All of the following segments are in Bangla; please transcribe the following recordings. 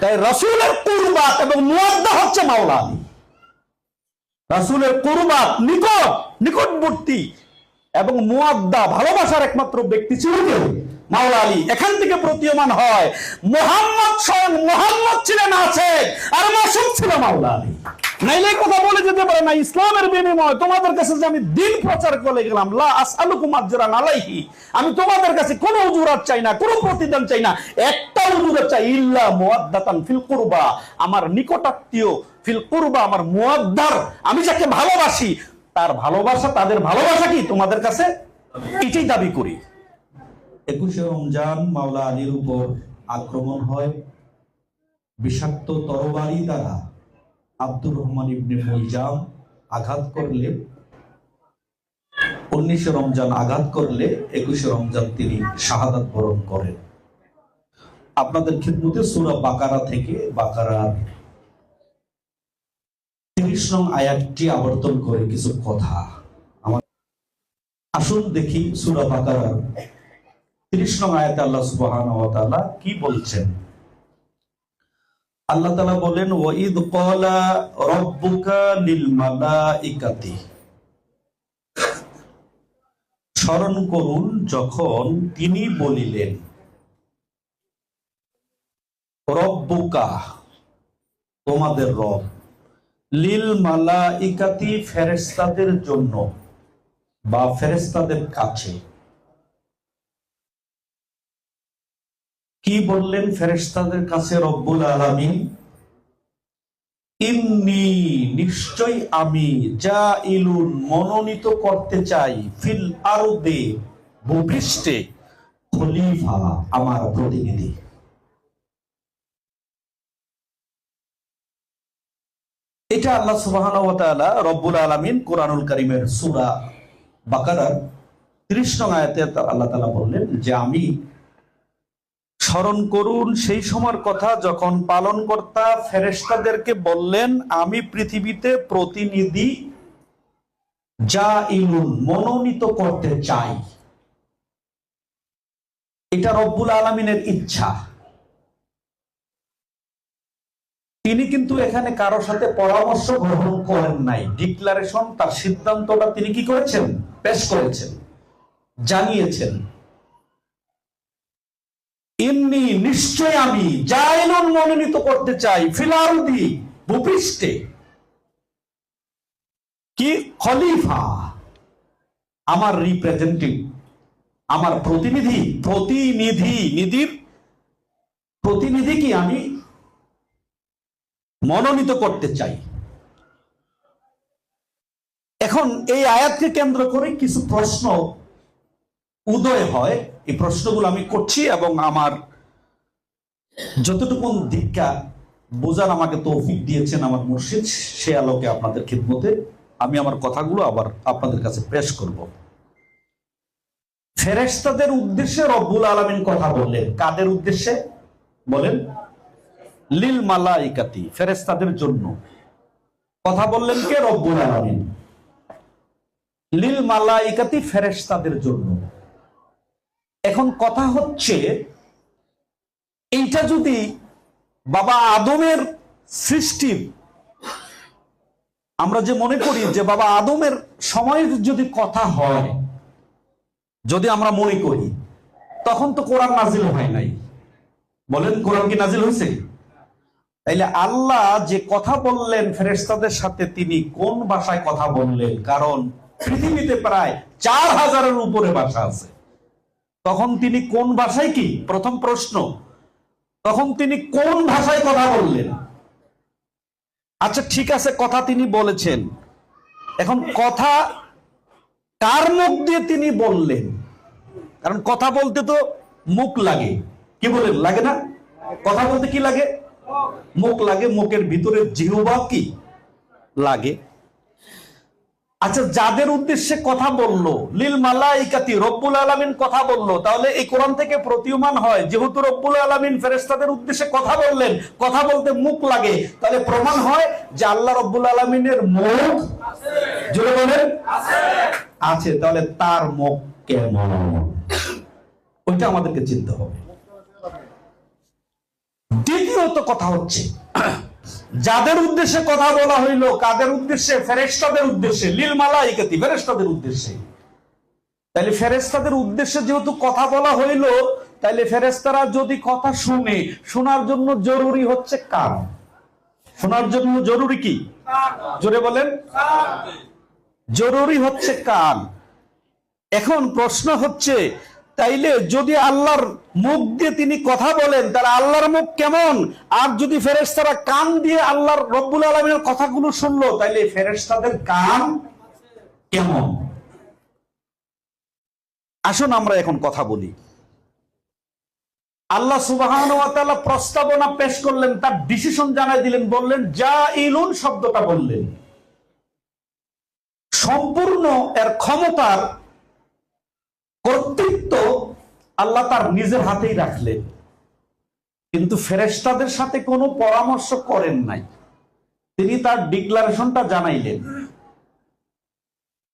তাই রসুলের কুরবাত এবং মুয়াদ্দা হচ্ছে মাওলা রাসুলের কুরবাত নিকট, নিকটবর্তী এবং মুয়াদ্দা ভালোবাসার একমাত্র ব্যক্তি ছিল কেউ? মাওলা আলী। এখান থেকে প্রতীয়মান হয়, মোহাম্মদ স্বয়ং মোহাম্মদ ছিলেন আছে আর মাসুম ছিল মাওলা আলী। নাইলে কথা বলে যেতে পারে না, ইসলামের তোমাদের কাছে যে আমি দিন প্রচার করে গেলাম, লা আলাইহি, আমি তোমাদের কাছে কোনো উজুরাত চাই না, কোনো প্রতিদান চাই না, একটা উজুরাত চাই, ইল্লা মুয়াদ্দাতান ফিল কুরবা, আমার নিকটাত্মীয় ফিল কুরবা, আমার মুয়াদ্দার আমি যাকে ভালোবাসি, তার ভালোবাসা, তাদের ভালোবাসা কি তোমাদের কাছে? এটাই দাবি করি। একুশে রমজান মাওলা আলীর উপর আক্রমণ হয়, বিষাক্ত তরবারি দ্বারা আব্দুর রহমান ইবনে মুলজাম আঘাত করলে, উনিশে রমজান আঘাত করলে, একুশে রমজান তিনি শাহাদাত বরণ করেন। আপনাদের খিদমতে সুরা বাকারা থেকে বাকারার তিরিশ নং আয়াতটি আবর্তন করে কিছু কথা। আমার আসুন দেখি সুরা বাকারার তিরিশ নং আয়াতে আল্লাহ তাআলা কি বলছেন। আল্লাহ তালা বলেন ওয়াইদ ক্বালা রাব্বুকা নীলমালা ইকাতি স্মরণ করুন, যখন তিনি বলিলেন, রব্বুকা, তোমাদের রব, লিল মালাইকাতি ফেরেশতাদের জন্য বা ফেরেশতাদের কাছে কি বললেন ফেরেশতাদের কাছে রব্বুল আলামিন? নিশ্চয় আমি যা ইলুন মনোনীত করতে চাই ফিল ভূপৃষ্ঠে খলিফা আমার প্রতিনিধি। এটা আল্লাহ রব্বুল আলামিন কোরআনুল করিমের সুরা বাকারার 30 নং আয়াতে আল্লাহ তাআলা বললেন যে আমি স্মরণ করুন, সেই সময়ের কথা যখন পালনকর্তা ফেরেশতাদেরকে বললেন, আমি পৃথিবীতে প্রতিনিধি যা ইলুন মনোনীত করতে চাই। এটা রব্বুল আলমিনের ইচ্ছা। তিনি কিন্তু এখানে কারও সাথে পরামর্শ গ্রহণ করেন নাই। ডিক্লারেশন, তার সিদ্ধান্তটা তিনি কি করেছেন? পেশ করেছেন, জানিয়েছেন। ইন্নি নিশ্চয় আমি জাইলুন মনোনীত করতে চাই ফিলারুদি ভূপৃষ্ঠে। কি খলিফা? আমার রিপ্রেজেন্টেটিভ আমার প্রতিনিধি প্রতিনিধি, নিধির প্রতিনিধি কি আমি মনোনীত করতে চাই? এখন এই আয়াতকে কেন্দ্র করে কিছু প্রশ্ন উদয় হয়। এই প্রশ্নগুলো আমি করছি এবং আমার যতটুকু দীক্ষা বোঝার আমাকে তৌফিক দিয়েছেন আমার মুর্শিদ, সে আলোকে আপনাদের খিদমতে আমি আমার কথাগুলো আবার আপনাদের কাছে পেশ করব। ফেরেশতাদের উদ্দেশ্যে রব্বুল আলমিন কথা বললেন। কাদের উদ্দেশ্যে? বলেন, লিল মালাইকাতি, ফেরেশতাদের জন্য। কথা বললেন কে? রব্বুল আলমিন। লিল মালাইকাতি ফেরেশতাদের জন্য। এখন কথা হচ্ছে, এইটা যদি বাবা আদমের সৃষ্টির আমরা যে মনে করি যে বাবা আদমের সময়ের যদি কথা হয়, যদি আমরা মনে করি, তখন তো কোরআন নাজিল হয় নাই। বলেন কোরআন কি নাজিল হয়েছে? তাইলে আল্লাহ যে কথা বললেন ফেরেশতাদের সাথে, তিনি কোন ভাষায় কথা বললেন? কারণ পৃথিবীতে প্রায় চার হাজারের উপরে ভাষা আছে। তখন তিনি কোন ভাষায় কি? প্রথম প্রশ্ন। তখন তিনি কোন ভাষায় কথা বললেন? আচ্ছা ঠিক আছে, কথা তিনি বলেছেন। এখন কথা কার মুখ দিয়ে তিনি বললেন? কারণ কথা বলতে তো মুখ লাগে। কি বলেন, লাগে না? কথা বলতে কি লাগে? মুখ লাগে, মুখের ভিতরে জিহবা কি? লাগে। আচ্ছা যাদের উদ্দেশ্যে কথা বলল, লিল মালাইকাতি রব্বুল আলামিন কথা বলল, তাহলে এই কোরআন থেকে প্রতীয়মান হয়, যেহেতু রব্বুল আলামিন ফেরেস্তাদের উদ্দেশ্যে কথা বললেন, কথা বলতে মুখ লাগে, তাহলে প্রমাণ হয় যে আল্লাহ রব্বুল আলামিনের মুখ বলেন, আছে, তাহলে তার মুখ কেমন? ওইটা আমাদেরকে চিনতে হবে। দ্বিতীয়ত কথা হচ্ছে যাদের উদ্দেশ্যে কথা বলা হইল, কাদের উদ্দেশ্যে? ফেরেশতাদের উদ্দেশ্যে। লীল মালাইকাতি ফেরেশতাদের উদ্দেশ্যে। তাহলে ফেরেশতাদের উদ্দেশ্যে যেহেতু কথা বলা হইল তাহলে ফেরেশতারা যদি কথা শুনে, শোনার জন্য জরুরি হচ্ছে কান শোনার জন্য জরুরি কি? জোরে বলেন। জরুরি হচ্ছে কান এখন প্রশ্ন হচ্ছে তাইলে যদি আল্লাহর মুখ দিয়ে তিনি কথা বলেন, তাহলে আল্লাহর মুখ কেমন? আর যদি ফেরেশতারা কান দিয়ে আল্লাহর রব্বুল আলমের কথাগুলো শুনলো, তাইলে ফেরেশতাদের কান কেমন? আসুন আমরা এখন কথা বলি। আল্লাহ সুবাহান প্রস্তাবনা পেশ করলেন, তার ডিসিশন জানাই দিলেন, বললেন যা ইলুন শব্দটা বললেন। সম্পূর্ণ এর ক্ষমতার কর্তৃত্ব আল্লাহ তার নিজের হাতেই রাখলেন কিন্তু ফেরেশতাদের সাথে কোনো পরামর্শ করেন নাই। তিনি তার ডিক্লারেশনটা জানাইলেন।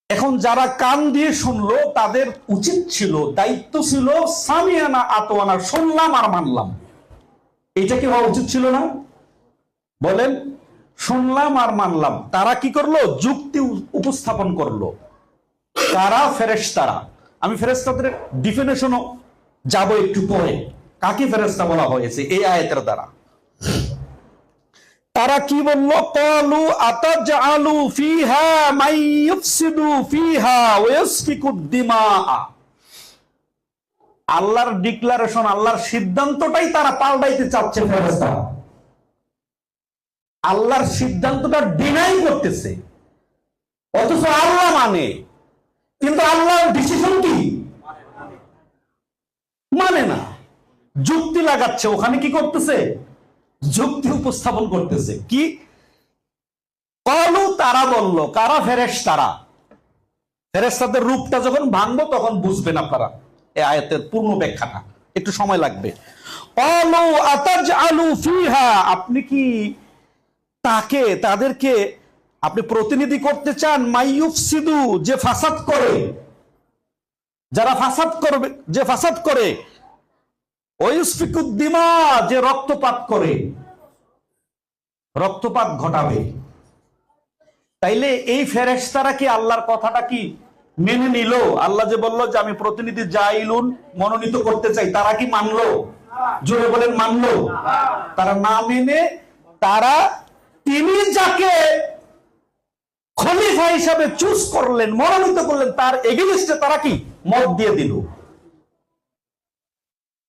এখন যারা কান দিয়ে শুনলো, তাদের উচিত ছিল, দায়িত্ব ছিল, সামিয়ানা আতোয়ানা শুনলাম আর মানলাম। এটা কি হওয়া উচিত ছিল না? বলেন, শুনলাম আর মানলাম। তারা কি করল? যুক্তি উপস্থাপন করল। তারা ফেরেশতারা। আমি ফেরেশতাদের ডিফিনেশনও যাব একটু পরে। কাকে ফেরেশতা বলা হয়েছে? এই আয়াতের দ্বারা। তারা কি বলল? আল্লাহর ডিক্লারেশন, আল্লাহর সিদ্ধান্তটাই তারা পাল্টাইতে চাচ্ছে ফেরেশতা আল্লাহর সিদ্ধান্তটা ডিনাই করতেছে। অথচ আল্লাহ মানে। কিন্তু আল্লাহর ডিসিশন কি মানে না যুক্তি লাগাচ্ছে, ওখানে কি করতেছে? যুক্তি উপস্থাপন করতেছে। কি? কলু তারা বলল, কারা? ফেরেশ তারা ফেরেশতাদের রূপটা যখন ভাঙবো, তখন বুঝবেন আপনারা, এই আয়াতের পূর্ণ ব্যাখ্যাটা। একটু সময় লাগবে। আপনি কি তাকে, তাদেরকে আপনি প্রতিনিধি করতে চান? মাইয়ুফ সিদু যে ফাসাদ করে। যারা ফাসাদ করবে, যে ফাসাদ করে ওয়ুসফিকুদ্দিমা যে রক্তপাত করে, রক্তপাত ঘটাবে। তাইলে এই ফেরেশতারা কি আল্লাহর কথাটা কি মেনে নিল? আল্লাহ যে বলল যে, আমি প্রতিনিধি জাইলুন মনোনীত করতে চাই। তারা কি মানলো? জোরে বলেন, মানলো। তারা না মেনে তারা তিনি যাকে খলিফা হিসাবে চুজ করলেন, মনোনীত করলেন, তার এগেনিস্টে তারা কি? মত দিয়ে দিল।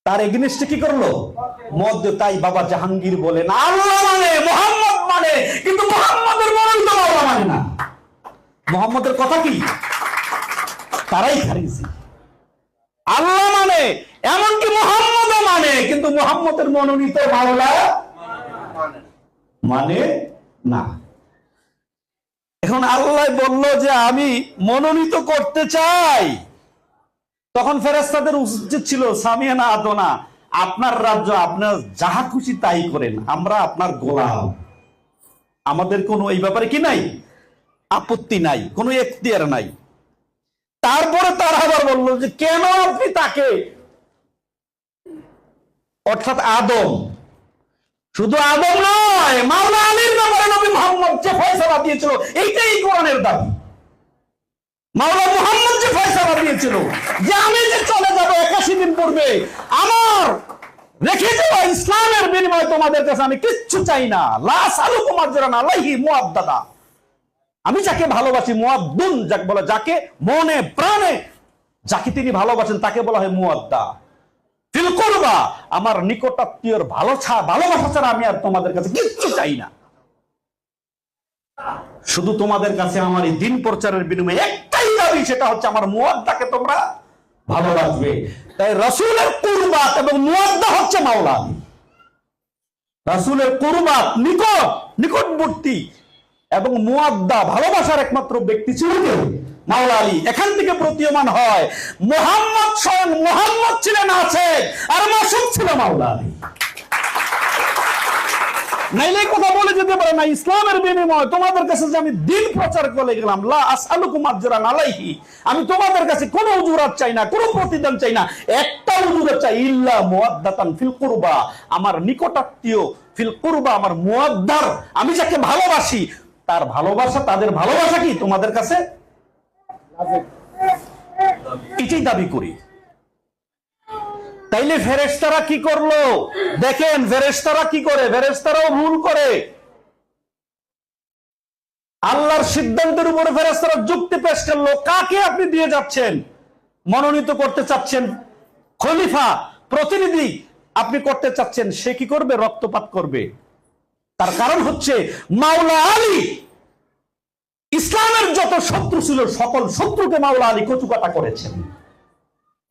তার এগেনিস্টে কি করল? মত দিয়ে তাই বাবা জাহাঙ্গীর বলেন আল্লাহ মানে মোহাম্মদ মানে কিন্তু মোহাম্মদের মনোনীত বাবা মানে না। মোহাম্মদের কথা কি? তারাই খারিজি। আল্লাহ মানে এমনকি মোহাম্মদ মানে কিন্তু মোহাম্মদের মনোনীত মাওলা মানে না। এখন আল্লাহ বলল যে, আমি মনোনীত করতে চাই। তখন ফেরেস্তাদের উচিত ছিল সামিয়ানা আদনা আপনার রাজ্য, আপনার যাহা খুশি তাই করেন। আমরা আপনার গোলাম। আমাদের কোনো এই ব্যাপারে কি নাই? আপত্তি নাই, কোনো এখতিয়ার নাই। তারপরে তারা আবার বলল যে, কেন আপনি তাকে? অর্থাৎ আদম। শুধু আদম নয় মাওলা আলীর ব্যাপারে নবী মোহাম্মদ যে ফয়সালা দিয়েছিল, এইটাই কোরআনের দাবি। মাওলা যে দিয়েছিল, যে আমি যে চলে একাশি দিন পূর্বে, আমার রেখে যাওয়া ইসলামের তোমাদের কাছে আমি কিচ্ছু চাই না। আমি যাকে ভালোবাসি, মুআদ্দুন যাকে বলে, যাকে মনে প্রাণে, যাকে তিনি ভালোবাসেন তাকে বলা হয় মুআদ্দা। ফিল করবা, আমার নিকটাত্মীয়র ভালো ছা, ভালোবাসা ছাড়া আমি আর তোমাদের কাছে কিচ্ছু চাই না। শুধু তোমাদের কাছে আমার এই দিন প্রচারের বিনিময়ে একটাই দাবি সেটা হচ্ছে আমার মুয়াদ্দাকে তোমরা ভালোবাসবে। তাই রসুলের কুরবাত এবং মুয়াদ্দা হচ্ছে মাওলা আলী রাসূলের কুরবাত নিকট, নিকটবর্তী এবং মুয়াদ্দা ভালোবাসার একমাত্র ব্যক্তি ছিল কে মাওলা আলী। এখান থেকে প্রতীয়মান হয়, মোহাম্মদ স্বয়ং মোহাম্মদ ছিলেন আছে আর মাসুম ছিল মাওলা আলী। নাইলে কথা বলে যেতে পারে না ইসলামের বিনিময়। তোমাদের কাছে যে আমি দিন প্রচার করে গেলাম লা আসআলুকুম আজরান আলাইহি। আমি তোমাদের কাছে কোনো উজুরাত চাই না কোনো প্রতিদান চাই না একটা উজুরাত চাই ইল্লা মুআদ্দাতান ফিল কুরবা। আমার নিকটাত্মীয় ফিল কুরবা আমার মুয়াদ্দার আমি যাকে ভালোবাসি তার ভালোবাসা তাদের ভালোবাসা কি তোমাদের কাছে? এটাই দাবি করি। তাইলে ফেরেশতারা কি করল? দেখেন, ফেরেশতারা কি করে? ফেরেশতারাও ভুল করে। আল্লাহর সিদ্ধান্তের উপরে ফেরেশতারা যুক্তি পেশ করল। কাকে আপনি দিয়ে যাচ্ছেন? মনোনীত করতে চাচ্ছেন খলিফা, প্রতিনিধি আপনি করতে চাচ্ছেন, সে কি করবে? রক্তপাত করবে। তার কারণ হচ্ছে মাওলা আলী। ইসলামের যত শত্রু ছিল, সকল শত্রুকে মাওলা আলী কচুকাটা করেছেন।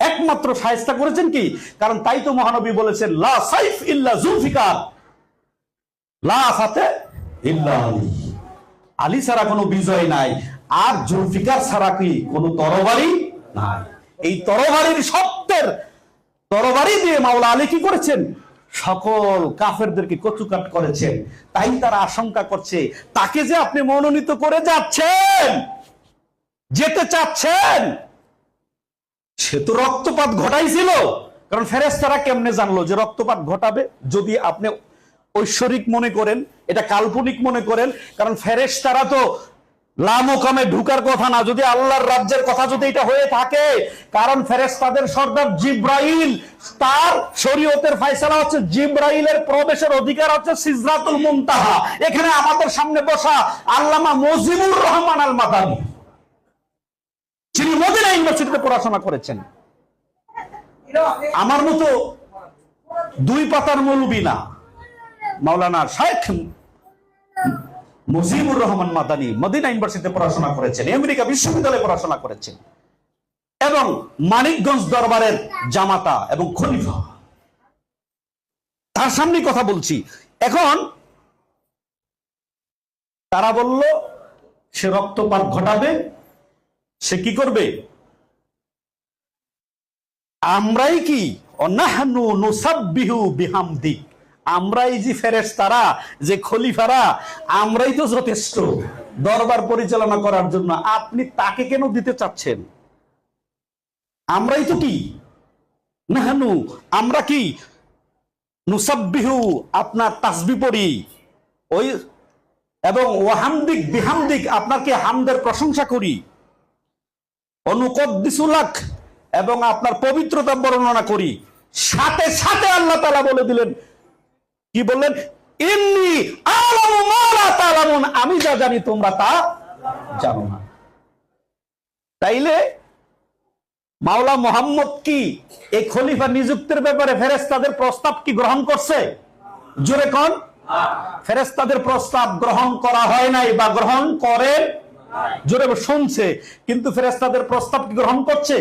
একমাত্র সাহেস্তা করেছেন কি? কারণ তাই তো মহানবী বলেছেন, লা সাইফ ইল্লা জুলফিকার লা ফাতে ইল্লা আলী। আলী ছাড়া কোনো বিজয় নাই। আর জুলফিকার ছাড়া কি কোনো তরবারি নাই? এই তরবারির সত্যের তরবারি দিয়ে মাওলা আলী কি করেছেন? সকল কাফেরদেরকে কচুকাট করেছেন। তাই তারা আশঙ্কা করছে, তাকে যে আপনি মনোনীত করে যাচ্ছেন, যেতে চাচ্ছেন সে তো রক্তপাত ঘটাইছিল। কারণ ফেরেস্তারা কেমনে জানলো যে রক্তপাত ঘটাবে? যদি আপনি ঐশ্বরিক মনে করেন, এটা কাল্পনিক মনে করেন, কারণ ফেরেস্তারা তো লামোকামে ঢুকার কথা না, যদি আল্লাহর রাজ্যের কথা যদি এটা হয়ে থাকে, কারণ ফেরেস্তাদের সর্দার জিব্রাইল, তার শরীয়তের ফাইসালা হচ্ছে জিব্রাইলের প্রবেশের অধিকার হচ্ছে সিজরাতুল মুনতাহা। এখানে আমাদের সামনে বসা আল্লামা মজিবুর রহমান আল মাদানী যিনি মদিনা ইউনিভার্সিটিতে পড়াশোনা করেছেন। আমার মতো দুই পাতার মৌলবি না। মাওলানা শাইখ মুজিবুর রহমান মাদানী মদিনা ইউনিভার্সিটিতে পড়াশোনা করেছেন, আমেরিকা বিশ্ববিদ্যালয়ে পড়াশোনা করেছেন এবং মানিকগঞ্জ দরবারের জামাতা এবং খলিফা। তার সামনে কথা বলছি। এখন তারা বলল, সে রক্তপাত ঘটাবে সে কি করবে? আমরাই কি? অনাহানু নুসাব্বিহু বিহামদিক আমরাই যে ফেরেশতারা, যে খলিফারা, আমরাই তো যথেষ্ট। দরবার পরিচালনা করার জন্য আপনি তাকে কেন দিতে চাচ্ছেন? আমরাই তো কি? নাহানু, আমরা কি? নুসাব্বিহু, আপনার তাসবি পড়ি। ওই, এবং ওয়াহামদিক, বিহামদিক আপনাকে হামদের প্রশংসা করি। এবং আপনার পবিত্রতা বর্ণনা করি। সাথে সাথে আল্লাহ তালা বলে দিলেন। কি বললেন? এমনি আমি যা জানি তোমরা তা জানো না। তাইলে মাওলা মোহাম্মদ কি এই খলিফা নিযুক্তির ব্যাপারে ফেরেস্তাদের প্রস্তাব কি গ্রহণ করছে? জোরে কন। ফেরেস্তাদের প্রস্তাব গ্রহণ করা হয় নাই বা গ্রহণ করে জোরে শুনছে। কিন্তু ফেরেস্তাদের প্রস্তাব কি গ্রহণ করছে?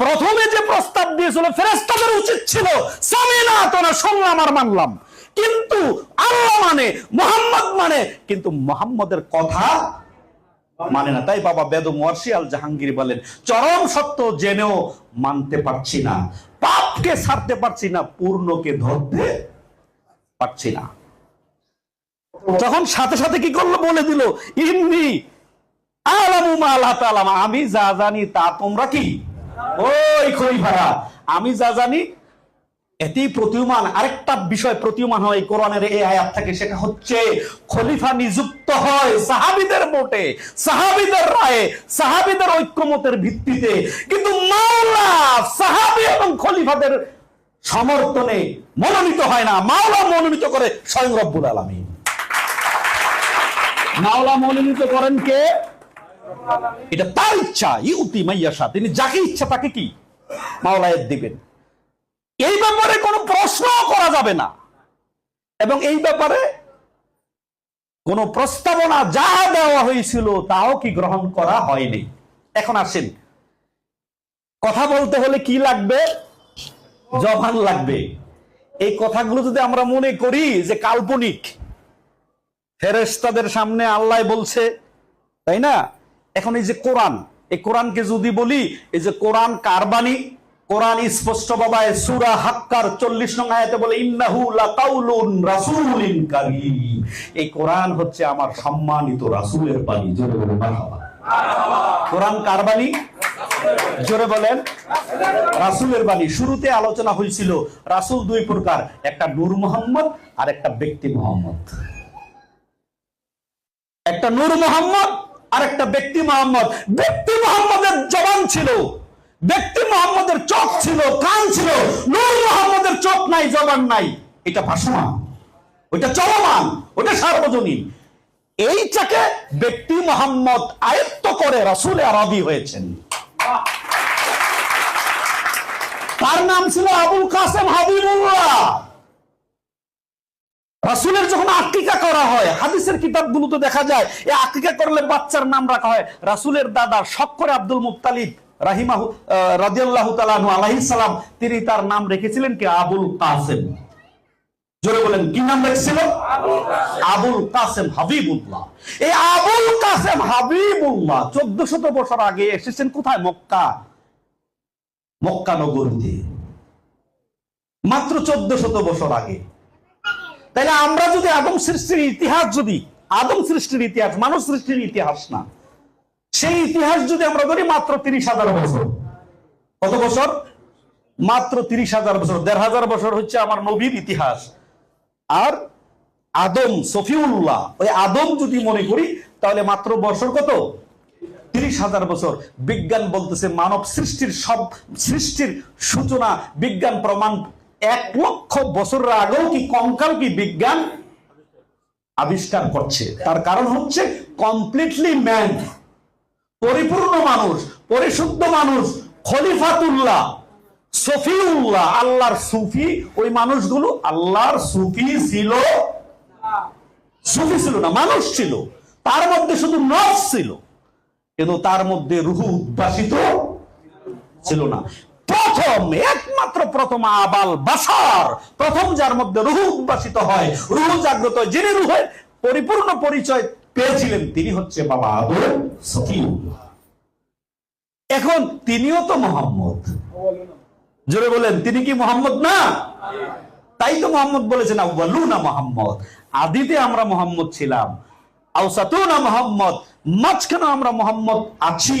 প্রথমে যে প্রস্তাব দিয়েছিল ফেরেস্তাদের উচিত ছিল সামিনা তোরা শুনলাম আর মানলাম। কিন্তু আল্লাহ মানে মোহাম্মদ মানে কিন্তু মোহাম্মদের কথা মানে না। তাই বাবা বেদম ওয়ার্সিয়াল জাহাঙ্গীর বলেন, চরম সত্য জেনেও মানতে পারছি না। পাপকে ছাড়তে পারছি না, পূর্ণকে ধরতে পারছি না। তখন সাথে সাথে কি করল? বলে দিল, ইন্নি আলামু মা আল্লাহ তাআলা আমি যা জানি তা তোমরা কি? ওই খলিফারা, আমি যা জানি, এতেই প্রতীয়মান, আরেকটা বিষয় প্রতীয়মান হয় কোরআনের এই আয়াত থেকে, সেটা হচ্ছে খলিফা নিযুক্ত হয় সাহাবিদের ভোটে সাহাবিদের রায়ে, সাহাবিদের ঐক্যমতের ভিত্তিতে। কিন্তু মাওলা, সাহাবি এবং খলিফাদের সমর্থনে মনোনীত হয় না। মাওলা মনোনীত করে স্বয়ং রব্বুল আলামিন। মাওলা মনোনীত করেন কে? এটা তার ইচ্ছা ইউতি মাইয়াশা তিনি যাকে ইচ্ছা তাকে কি? মাওলায়েত দিবেন। এই ব্যাপারে কোনো প্রশ্ন করা যাবে না। এবং এই ব্যাপারে কোন প্রস্তাবনা যা দেওয়া হয়েছিল তাও কি গ্রহণ করা হয়নি। এখন আসেন। কথা বলতে হলে কি লাগবে? জবান লাগবে। এই কথাগুলো যদি আমরা মনে করি যে কাল্পনিক ফেরেস্তাদের সামনে আল্লাহ বলছে, তাই না? এখন এই যে কোরআন, এই কোরআনকে যদি বলি, এই যে কোরআন কারবানি কোরআন স্পষ্ট বাবায় সুরা হাক্কার চল্লিশ নং আয়াতে বলে এই কোরআন হচ্ছে আমার সম্মানিত রাসূলের বাণী, জোরে বলে কোরআন কারবানি জোরে বলেন, রাসূলের বাণী। শুরুতে আলোচনা হয়েছিল রাসূল দুই প্রকার, একটা নূর মোহাম্মদ আর একটা ব্যক্তি মোহাম্মদ। একটা নূর মোহাম্মদ আর একটা ব্যক্তি মোহাম্মদ। ব্যক্তি মোহাম্মদের জবান ছিল। ব্যক্তি মোহাম্মদের চোখ ছিল, কান ছিল। নূর মোহাম্মদের চোখ নাই, জবান নাই। এটা ভাসমান। ওইটা চলমান। ওটা সার্বজনীন। এইটাকে ব্যক্তি মোহাম্মদ আয়ত্ত করে রাসূল আরবি হয়েছেন। তার নাম ছিল আবুল কাসেম হাবিবুল্লাহ। রাসূলের যখন আকিকা করা হয়, হাদিসের কিতাবগুলোতে দেখা যায়, এই আকিকা করলে বাচ্চার নাম রাখা হয় রাসূলের দাদা শক্কর আব্দুল মুত্তালিব রাহিমাহু রাদিয়াল্লাহু তাআলা আনহু আলাইহিস সালাম। তিনি তার নাম রেখেছিলেন কি? আবুল কাসেম। জোরে বলেন, কি নাম রেখেছিল? আবুল কাসেম হাবিবুল্লাহ। এই আবুল কাসেম হাবিবুল্লাহ চোদ্দ শত বছর আগে এসেছেন কোথায়? মক্কা। মক্কা মাত্র চোদ্দ শত বছর আগে। তাহলে আমরা যদি আদম সৃষ্টির ইতিহাস যদি, আদম সৃষ্টির ইতিহাস মানব সৃষ্টির ইতিহাস না, সেই ইতিহাস যদি আমরা ধরি, মাত্র তিরিশ হাজার বছর। কত বছর? মাত্র তিরিশ হাজার বছর। দেড় হাজার বছর হচ্ছে আমার নবীর ইতিহাস। আর আদম, সফিউল্লাহ, ওই আদম যদি মনে করি, তাহলে মাত্র বছর কত? তিরিশ হাজার বছর। বিজ্ঞান বলতেছে মানব সৃষ্টির সব সৃষ্টির সূচনা, বিজ্ঞান প্রমাণ এক লক্ষ বছরের আগেও কি কঙ্কাল কি বিজ্ঞান আবিষ্কার করছে? তার কারণ হচ্ছে কমপ্লিটলি ম্যান পরিপূর্ণ মানুষ, পরিশুদ্ধ মানুষ, খলিফাতুল্লাহ, সফিউল্লাহ, আল্লাহর সুফি। ওই মানুষগুলো আল্লাহর সুফি ছিল। সুফি ছিল না, মানুষ ছিল। তার মধ্যে শুধু নফস ছিল। কিন্তু তার মধ্যে রুহু উদ্ভাসিত ছিল না। প্রথম, একমাত্র প্রথম আবাল বাসার। প্রথম যার মধ্যে রুহু উদ্ভাসিত হয়। রুহু জাগ্রত যিনি রুহের পরিপূর্ণ পরিচয় পেয়েছিলেন, তিনি হচ্ছে বাবা সফিউল্লাহ এখন তিনিও তো মোহাম্মদ। জোরে বলেন, তিনি কি মোহাম্মদ না? তাই তো মোহাম্মদ বলেছেন আউ্বালুনা মোহাম্মদ। আদিতে আমরা মোহাম্মদ ছিলাম আউসাতুনা মোহাম্মদ, মাঝখানে আমরা মোহাম্মদ আছি।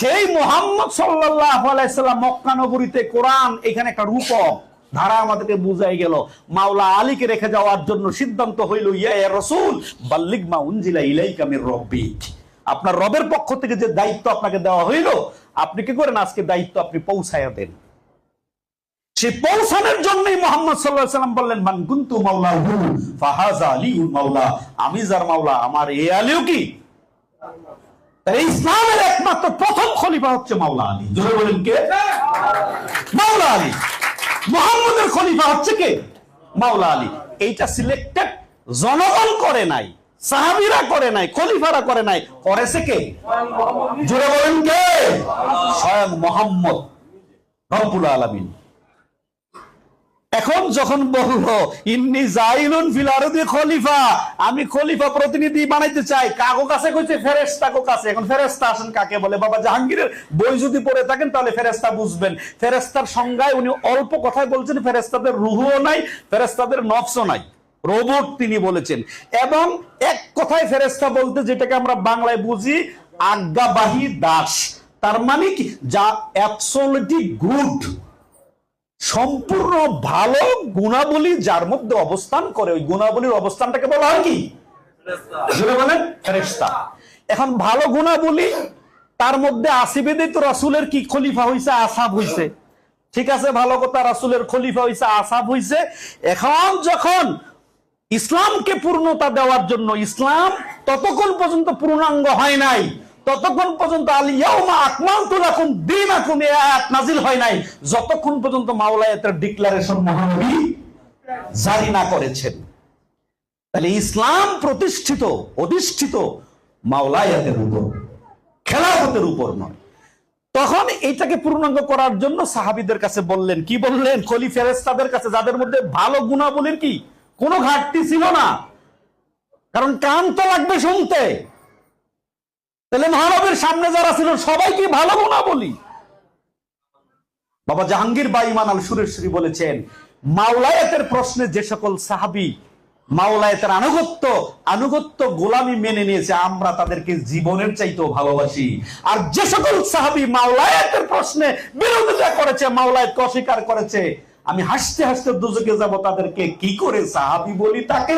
সেই মোহাম্মদ সাল্লাহ আলাইসাল্লাম মক্কা নগরীতে কোরআন, এখানে একটা রূপক, ধারা আমাদেরকে বুঝাই গেল, মাওলা আলীকে রেখে যাওয়ার জন্য সিদ্ধান্ত হইল, ইয়া রসুল বাল্লিক মা উনজিলা ইলাইকা মির রব্বিক। আপনার রবের পক্ষ থেকে যে দায়িত্ব আপনাকে দেওয়া হইল, আপনি কি করেন? আজকে দায়িত্ব আপনি পৌঁছায়া দেন। সে পৌঁছানোর জন্যই মোহাম্মদ সাল্লাহ সাল্লাম বললেন, মান কুন্তু মাওলা ফাহাজা আলিউল মাওলা। আমি যার মাওলা, আমার এ আলিও কি? ইসলামের একমাত্র প্রথম খলিফা হচ্ছে মাওলা আলী। জোরে বলেন কে? মাওলা আলী। মোহাম্মদের খলিফা হচ্ছে কে? মাওলা আলী। এইটা সিলেক্টেড জনগণ করে নাই, সাহাবিরা করে নাই, খলিফারা করে নাই, করেছে কে? জোরে বলেন কে? স্বয়ং মোহাম্মদ রব্বুল আলামিন। এখন যখন বলল ইন্নি জাইলুন ফিল আরদি খলিফা আমি খলিফা প্রতিনিধি বানাইতে চাই। কাগো কাছে কইছে, ফেরেশতা কো কাছে এখন ফেরেশতা আসেন কাকে বলে? বাবা জাহাঙ্গীরের বই যদি পড়ে থাকেন, তাহলে ফেরেশতা বুঝবেন। ফেরেশতার সংজ্ঞায় উনি অল্প কথায় বলছেন, ফেরেশতাদের রুহও নাই, ফেরেশতাদের নফসও নাই। রোবট তিনি বলেছেন। এবং এক কথায় ফেরেশতা বলতে যেটাকে আমরা বাংলায় বুঝি, আজ্ঞাবাহী দাস। তার মানে কি? যা অ্যাবসোলিউটলি গুড সম্পূর্ণ ভালো গুণাবলী যার মধ্যে অবস্থান করে ওই গুণাবলীর অবস্থানটাকে বলা হয় কি? বলেন ফেরেশতা। এখন ভালো গুণাবলী তার মধ্যে আসিবেদে তো রাসূলের কি খলিফা হইছে? আসাব হইছে। ঠিক আছে ভালো কথা রাসূলের খলিফা হইছে আসাব হইছে। এখন যখন ইসলামকে পূর্ণতা দেওয়ার জন্য ইসলাম ততক্ষণ পর্যন্ত পূর্ণাঙ্গ হয় নাই। ততক্ষণ পর্যন্ত আলিয়াউমা আকমালতু লাকুম দীনাকুম, এই আয়াত নাজিল হয় নাই। যতক্ষণ পর্যন্ত মাওলায়াতের ডিক্লারেশন মহানবী জারি না করেছেন। তাহলে ইসলাম প্রতিষ্ঠিত, অধিষ্ঠিত মাওলায়াতের উপর, খেলাফতের উপর নয়। তখন এইটাকে পূর্ণাঙ্গ করার জন্য সাহাবিদের কাছে বললেন, কি বললেন? খলি ফেরেস্তাদের কাছে, যাদের মধ্যে ভালো গুণাবলীর কি? কোনো ঘাটতি ছিল না। কারণ কান তো লাগবে শুনতে। তাহলে মহানবীর সামনে যারা ছিল সবাই কি ভালো গুণাবলী বাবা জাহাঙ্গীর বা ইমান আল সুরেশ্বরী বলেছেন, মাওলায়াতের প্রশ্নে যে সকল সাহাবি মাওলায়াতের আনুগত্য আনুগত্য গোলামি মেনে নিয়েছে, আমরা তাদেরকে জীবনের চাইতেও ভালোবাসি। আর যে সকল সাহাবি মাওলায়াতের প্রশ্নে বিরোধিতা করেছে, মাওলায়াতকে অস্বীকার করেছে, আমি হাসতে হাসতে দুজকে যাব, তাদেরকে কি করে সাহাবি বলি তাকে?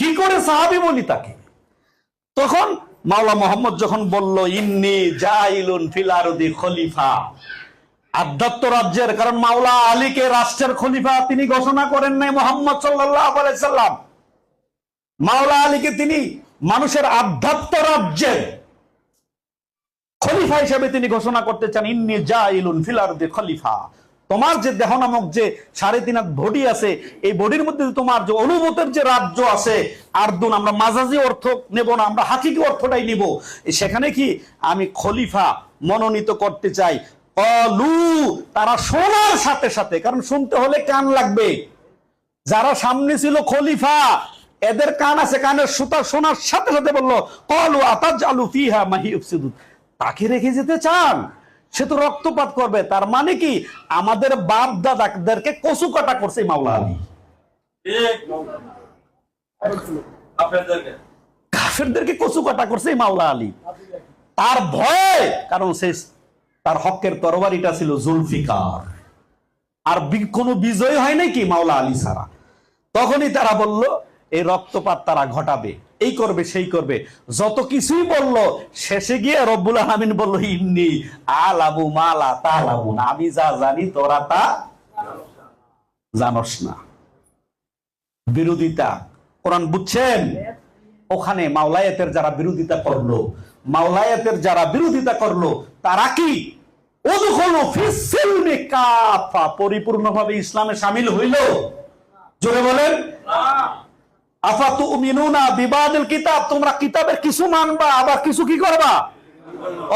কি করে সাহাবি বলি তাকে? তখন মাওলা মোহাম্মদ যখন বলল, ইন্নি জাইলুন ফিলারুদি খলিফা। আধ্যাত্ম রাজ্যের, কারণ মাওলা আলীকে রাষ্ট্রের খলিফা তিনি ঘোষণা করেন নাই মোহাম্মদ সাল্লাম। মাওলা আলীকে তিনি মানুষের আধ্যাত্ম রাজ্যের খলিফা হিসেবে তিনি ঘোষণা করতে চান, ইন্নি জাইলুন ফিলারুদি খলিফা। তোমার যে দেহ নামক যে সাড়ে তিন হাত বডি আছে, এই বডির মধ্যে তোমার যে অনুভূতের যে রাজ্য আছে আর্দুন আমরা মাজাজি অর্থ নেব না, আমরা হাকিকি অর্থটাই নিব। সেখানে কি আমি খলিফা মনোনীত করতে চাই। অলু তারা শোনার সাথে সাথে, কারণ শুনতে হলে কান লাগবে। যারা সামনে ছিল খলিফা, এদের কান আছে, কানের সুতা শোনার সাথে সাথে বলল, কলু আতাজ আলু ফিহা মাহি তাকে রেখে যেতে চান? সে তো রক্তপাত করবে। তার মানে কি? আমাদের বাপ দাদাদেরকে কচু কাটা করছে মাওলা আলী। কাফেরদেরকে। কচু কাটা করছে মাওলা আলী। তার ভয় কারণ সে তার হকের তরবারিটা ছিল জুলফিকার। আর কোনো বিজয় হয় নাকি মাওলা আলী ছাড়া? তখনই তারা বলল এই রক্তপাত তারা ঘটাবে। এই করবে, সেই করবে। যত কিছুই বলল, শেষে গিয়ে রব্বুল আলমিন বলল, ইন্নি আলাবু মালা তালাবু না আমি যা জানি, তোরা তা জানস না। বিরোধিতা। কোরআন বুঝছেন? ওখানে মাওলায়াতের যারা বিরোধিতা করল, মাওলায়াতের যারা বিরোধিতা করল, তারা কি? পরিপূর্ণভাবে ইসলামে শামিল হইল? জোরে বলেন। আফাতু কিছু মানবা, আবার কিছু কি করবা?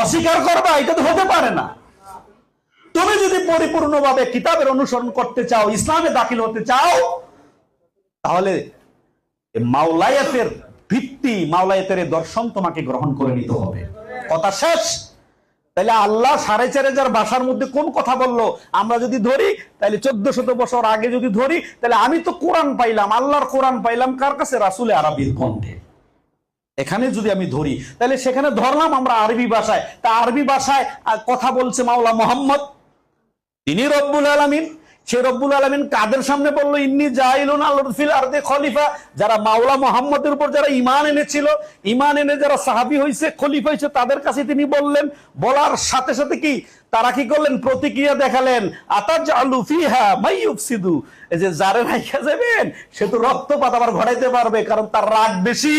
অস্বীকার করবা, এটা তো হতে পারে না। তুমি যদি পরিপূর্ণভাবে কিতাবের অনুসরণ করতে চাও, ইসলামে দাখিল হতে চাও, তাহলে মাওলায়াতের ভিত্তি, মাওলায়াতের দর্শন তোমাকে গ্রহণ করে নিতে হবে। কথা শেষ। তাহলে আল্লাহ সাড়ে চার হাজার বাসার মধ্যে কোন কথা বলল? আমরা যদি ধরি, তাহলে চোদ্দ শত বছর আগে যদি ধরি, তাহলে আমি তো কোরআন পাইলাম, আল্লাহর কোরআন পাইলাম, কার কাছে? রাসুলে আরবির কণ্ঠে। এখানে যদি আমি ধরি, তাহলে সেখানে ধরলাম আমরা আরবি ভাষায়। তা আরবি ভাষায় কথা বলছে মাওলা মোহাম্মদ। তিনি রব্বুল আলমিন। সে রব্বুল আলমিন কাদের সামনে বলল, ইন্নি আরদে খলিফা। যারা মাওলা মোহাম্মদের উপর যারা ইমান এনেছিল ইমান এনে যারা সাহাবি হয়েছে খলিফা হয়েছে তাদের কাছে তিনি বললেন, বলার সাথে সাথে কি? তারা কি করলেন? প্রতিক্রিয়া দেখালেন আতাজ আলু ফিহা মাইয়ুফসিদু এই যে, যারে রাইখা যাবেন, সে তো রক্তপাত আবার ঘটাইতে পারবে, কারণ তার রাগ বেশি।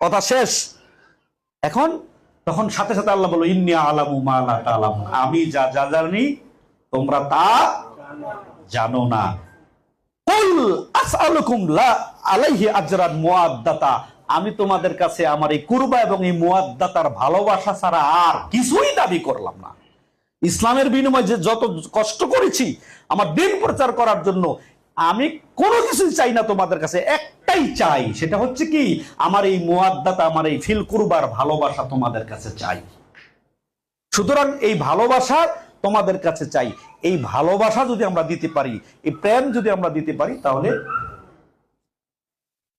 কথা শেষ। এখন, তখন সাথে সাথে আল্লাহ বলো ইন্নি আলামু মালা আমি যা যা জানি তোমরা তা জানো না। আমি তোমাদের কাছে আমার এই কুরবা এবং এই মুআদ্দাতার ভালোবাসা ছাড়া আর কিছুই দাবি করলাম না। ইসলামের বিনিময়ে যে যত কষ্ট করেছি, আমার দিন প্রচার করার জন্য, আমি কোনো কিছু চাই না তোমাদের কাছে, একটাই চাই, সেটা হচ্ছে কি, আমার এই মুআদ্দাতা, আমার এই ফিল কুরবার ভালোবাসা তোমাদের কাছে চাই। সুতরাং এই ভালোবাসা তোমাদের কাছে চাই। এই ভালোবাসা যদি আমরা দিতে পারি, এই প্রেম যদি আমরা দিতে পারি, তাহলে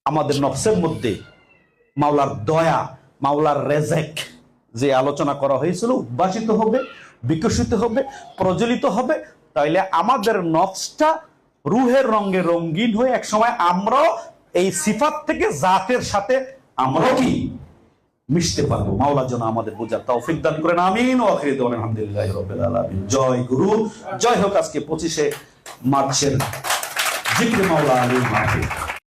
আমাদের নফসের মধ্যে মাওলার দয়া, মাওলার রেজেক যে আলোচনা করা হয়েছিল, উদ্ভাসিত হবে, বিকশিত হবে, প্রজ্বলিত হবে, তাইলে আমাদের নফসটা রুহের রঙে রঙিন হয়ে একসময় আমরাও এই সিফাত থেকে জাতের সাথে, আমরাও কি মিশতে পারব। মাওলার জন্য আমাদের বোঝার তৌফিক দান করেন। আমিন। ও আখির দাওয়ান। আলহামদুলিল্লাহ রাব্বিল আলামিন। জয় গুরু। জয় হোক আজকে পঁচিশে মার্চের মাওলা আলী মাহফিল।